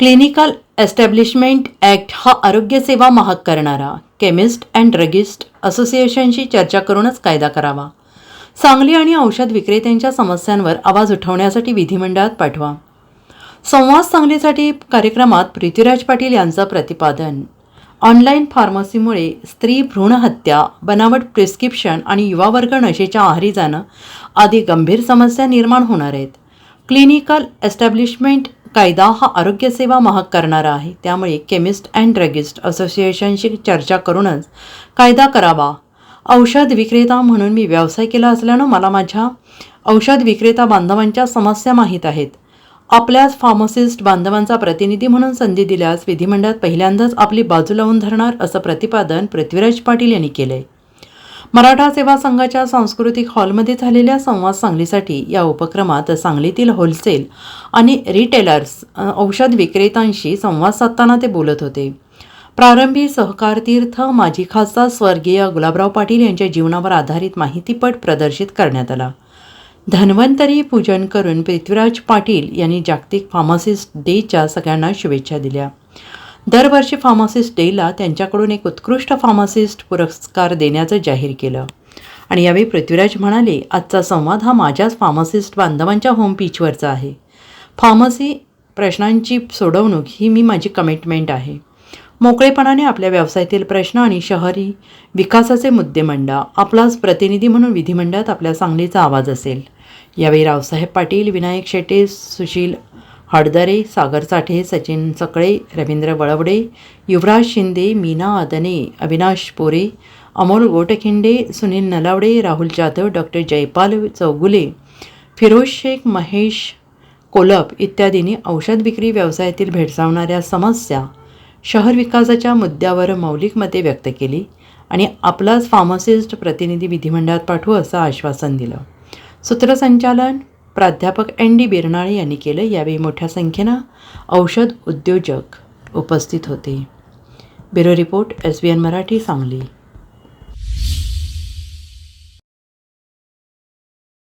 Clinical establishment act हा आरोग्यसेवा महाग करणारा केमिस्ट अँड ड्रगिस्ट असोसिएशनशी चर्चा करूनच कायदा करावा. सांगली आणि औषध विक्रेत्यांच्या समस्यांवर आवाज उठवण्यासाठी विधिमंडळात पाठवा. संवाद सांगलीसाठी कार्यक्रमात पृथ्वीराज पाटील यांचं प्रतिपादन. ऑनलाईन फार्मसीमुळे स्त्री भ्रूणहत्या बनावट प्रिस्क्रिप्शन आणि युवा वर्ग नशेच्या आहारी जाणं आदी गंभीर समस्या निर्माण होणार आहेत. क्लिनिकल एस्टॅब्लिशमेंट कायदा हा आरोग्यसेवा महाग करणारा आहे. त्यामुळे केमिस्ट अँड ड्रगिस्ट असोसिएशनशी चर्चा करूनच कायदा करावा. औषध विक्रेता म्हणून मी व्यवसाय केला असल्यानं मला माझ्या औषध विक्रेता बांधवांच्या समस्या माहीत आहेत. आपल्याच फार्मासिस्ट बांधवांचा प्रतिनिधी म्हणून संधी दिल्यास विधिमंडळात पहिल्यांदाच आपली बाजू लावून धरणार असं प्रतिपादन पृथ्वीराज पाटील यांनी केलंय. मराठा सेवा संघाच्या सांस्कृतिक हॉलमध्ये झालेल्या संवाद सांगलीसाठी या उपक्रमात सांगलीतील होलसेल आणि रिटेलर्स औषध विक्रेत्यांशी संवाद साधताना ते बोलत होते. प्रारंभी सहकार तीर्थ माजी खासदार स्वर्गीय गुलाबराव पाटील यांच्या जीवनावर आधारित माहितीपट प्रदर्शित करण्यात आला. धन्वंतरी पूजन करून पृथ्वीराज पाटील यांनी जागतिक फार्मासिस्ट डेच्या सगळ्यांना शुभेच्छा दिल्या. दरवर्षी फार्मासिस्ट डेला त्यांच्याकडून एक उत्कृष्ट फार्मासिस्ट पुरस्कार देण्याचं जाहीर केलं. आणि यावेळी पृथ्वीराज म्हणाले आजचा संवाद हा माझ्याच फार्मासिस्ट बांधवांच्या होम पिचवरचा आहे. फार्मसी प्रश्नांची सोडवणूक ही मी माझी कमिटमेंट आहे. मोकळेपणाने आपल्या व्यवसायातील प्रश्न आणि शहरी विकासाचे मुद्दे मांडा. आपलाच प्रतिनिधी म्हणून विधिमंडळात आपल्या सांगलीचा आवाज असेल. यावेळी रावसाहेब पाटील विनायक शेटे सुशील हडदरे सागर साठे सचिन सकळे रवींद्र वळवडे युवराज शिंदे मीना आदने अविनाश पोरे अमोल गोटखिंडे सुनील नलावडे राहुल जाधव डॉक्टर जयपाल चौगुले फिरोज शेख महेश कोलप इत्यादींनी औषध विक्री व्यवसायातील भेडसावणाऱ्या समस्या शहर विकासाच्या मुद्द्यावर मौलिक मते व्यक्त केली आणि आपलाच फार्मासिस्ट प्रतिनिधी विधिमंडळात पाठवू असं आश्वासन दिलं. सूत्रसंचालन प्राध्यापक एन डी बिरनाळे यांनी केलं यावेळी मोठ्या संख्येनं औषध उद्योजक उपस्थित होते. Bureau report S B N Marathi Sangli.